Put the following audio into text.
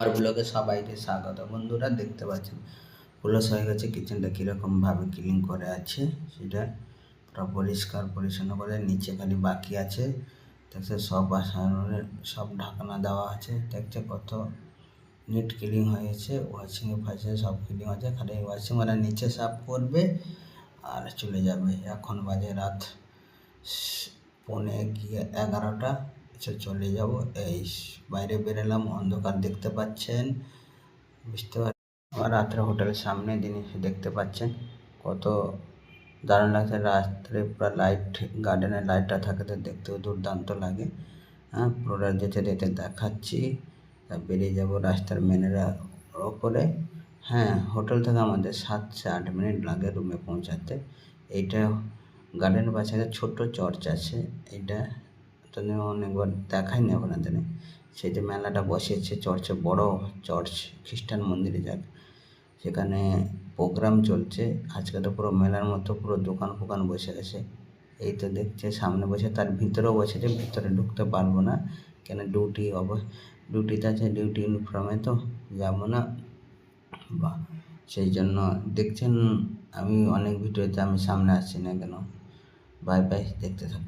আর ব্লগে সবাইকে স্বাগত। বন্ধুরা, দেখতে পাচ্ছেন পুলিশ হয়ে গেছে, কিচেনটা কীরকম ভাবে ক্লিন করে আছে, সেটা পুরো পরিষ্কার পরিচ্ছন্ন করে নিচে খালি বাকি আছে। দেখছে সব বাসনের, সব ঢাকনা দেওয়া আছে দেখছে কত নিট ক্লিন হয়েছে ওয়াশিং ফাশিং সব ক্লিন আছে খালি ওয়াশিং মানে নিচে সাফ করবে আর চলে যাবে। এখন বাজে রাত পৌনে গিয়ে এগারোটা। আচ্ছা চলে যাব। এই বাইরে বেরোলাম, অন্ধকার দেখতে পাচ্ছেন। বুঝতে পার রাত্রে হোটেলের সামনে জিনিস দেখতে পাচ্ছেন। কত দারুণ লাগছে। রাত্রে পুরো লাইট গার্ডেনের লাইটটা থাকে তো দেখতেও দুর্দান্ত লাগে। হ্যাঁ পুরোটা যেতে যেতে দেখাচ্ছি। বেরিয়ে যাব রাস্তার মেনেরা ওপরে। হ্যাঁ হোটেল থেকে আমাদের সাত সে আট মিনিট লাগে রুমে পৌঁছাতে। এইটা গার্ডেন পাশে একটা ছোট্ট চার্চ আছে। এটা তো অনেকবার দেখাই নি আপনাদের সেই যে মেলাটা বসেছে, চর্চে, বড় চর্চ, খ্রিস্টান মন্দিরে যাক। সেখানে প্রোগ্রাম চলছে। আজকে তো পুরো মেলার মতো পুরো দোকান ফোকান বসে গেছে। এই তো দেখছে, সামনে বসে তার ভিতরেও বসেছে, ভিতরে ঢুকতে পারব না। কেন ডিউটি অব ডিউটিতে আছে ডিউটি ইউনিফর্মে তো যাব না। বা সেই জন্য দেখছেন, আমি অনেক ভিডিওতে আমি সামনে আসছি না কেন? বাই বাই, দেখতে থাকুন